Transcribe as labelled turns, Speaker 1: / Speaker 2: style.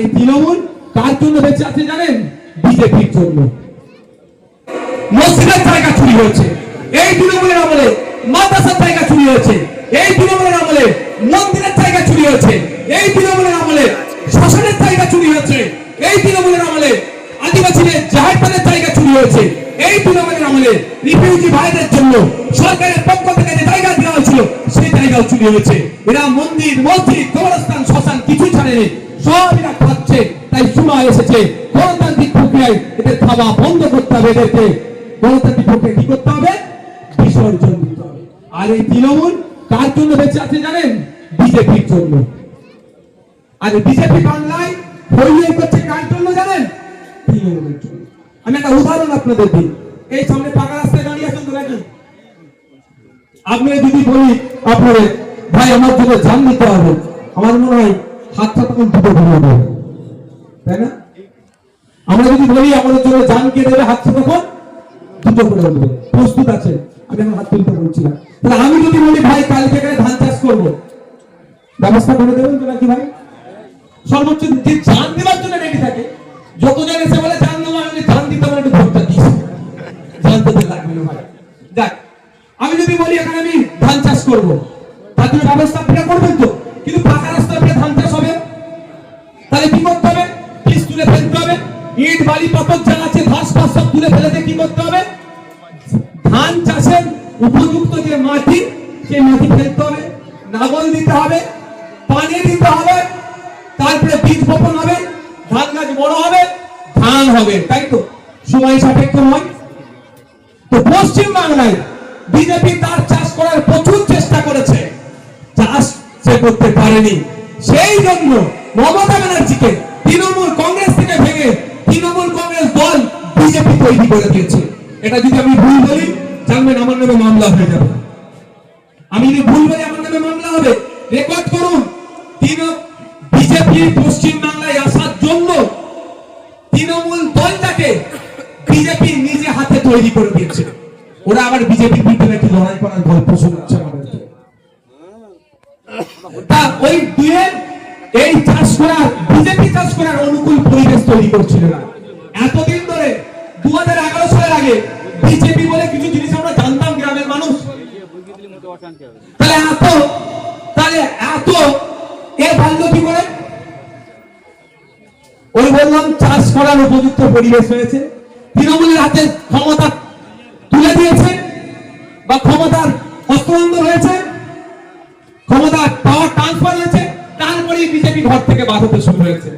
Speaker 1: এই তৃণমূল কার জন্য বেঁচে আছে জানেন? বিজেপির জন্য। মসজিদের জায়গা চুরি হয়েছে। এই তৃণমূলের আমলে মাদ্রাসার জায়গা চুরি হয়েছে। এই তৃণমূলের আমলে মন্দিরের জায়গা চুরি হয়েছে। এই তৃণমূলের আমলে শ্মশানের জায়গা চুরি হয়েছে। এই তৃণমূলের আমলে আদিবাসীদের জাহেরতানের জায়গা চুরি হয়েছে। এই তৃণমূলের আমলে রিফিউজি ভাইদের জন্য সরকারের পক্ষ থেকে যে জায়গা দেওয়া হয়েছিল, সেই জায়গাও চুরি হয়েছে। এরা মন্দির, মসজিদ, কবরস্থান, শ্মশান কিছু ছাড়েনি। সব এরা তাই সময় এসেছে। গণতান্ত্রিক প্রক্রিয়ায় এদের খাওয়া বন্ধ করতে হবে এদেরকে। গণতান্ত্রিক প্রক্রিয়া কি করতে হবে? বিসর্জন দিতে হবে। আর এই তৃণমূল কার জন্য বেঁচে আছে জানেন? বিজেপির জন্য। আর বিজেপি বাংলায় হইয়ে করছে কার জন্য জানেন? তৃণমূলের জন্য। আমি একটা উদাহরণ আপনাদের দিই। এই সামনে পাকা রাস্তায় দাঁড়িয়ে আছেন তো নাকি? আপনি যদি বলি আপনারে ভাই, আমার জন্য জান দিতে হবে। আমার মনে হয় হাতটা তখন দুটো ঘুরে তাই না? আমরা যদি বলি, আমাদের জন্য জান কে দেবে হাতটা তখন দুটো করে দেবে প্রস্তুত আছে। আমি হাত তুলতে তাহলে আমি যদি বলি, ভাই, কালকে এখানে ধান চাষ ব্যবস্থা করে দেবেন তো নাকি ভাই? সর্বোচ্চ যে জান জন্য রেডি থাকে যতজন এসে বলে জান দেবো, আমি জান দিতে আমার একটু ভোটটা দিস। জান দিতে লাগবে না ভাই। দেখ আমি যদি বলি, এখানে আমি ধান চাষ করব। তার জন্য ব্যবস্থা করবেন তো? কিন্তু পাকা রাস্তা তুলে ফেলতে হবে। ইট, বালি, পাথর যা আছে ঘাস ফাস সব তুলে ফেলে কি করতে হবে? ধান চাষের উপযুক্ত যে মাটি, সেই মাটি ফেলতে হবে। নাগল দিতে হবে, পানি দিতে হবে, তারপরে বীজ বপন হবে, ধান গাছ বড় হবে, ধান হবে, তাই তো? সময় সাপেক্ষ নয়। তো পশ্চিম বাংলায় বিজেপি তার চাষ করার প্রচুর চেষ্টা করেছে। চাষ সে করতে পারেনি। সেই জন্য মমতা ব্যানার্জিকে তৃণমূল বিজেপি তৈরি করে দিয়েছে। এটা যদি আমি ভুল বলি, জানবেন আমার নামে মামলা হয়ে যাবে। আমি যদি ভুল বলি, আমার নামে মামলা হবে। রেকর্ড করুন তিন বিজেপি আসার জন্য তৃণমূল দলটাকে বিজেপি নিজে হাতে তৈরি করে দিয়েছে। ওরা আবার বিজেপির বিরুদ্ধে নাকি লড়াই করার গল্প শোনাচ্ছে আমাদেরকে তা ওই দুয়ে এই চাষ করার, বিজেপি চাষ করার অনুকূল পরিবেশ তৈরি করছিল না। এতদিন দু সালের আগে বিজেপি বলে কিছু জিনিস আমরা জানতাম গ্রামের মানুষ। তাহলে এত তাহলে এত কি করে? ওই বললাম, চাষ করার উপযুক্ত পরিবেশ হয়েছে। তৃণমূলের হাতে ক্ষমতা তুলে দিয়েছে বা ক্ষমতার হস্তবন্ধ হয়েছে ক্ষমতা পাওয়ার ট্রান্সফার হয়েছে, তারপরেই বিজেপি ঘর থেকে বাঁধাতে শুরু হয়েছে।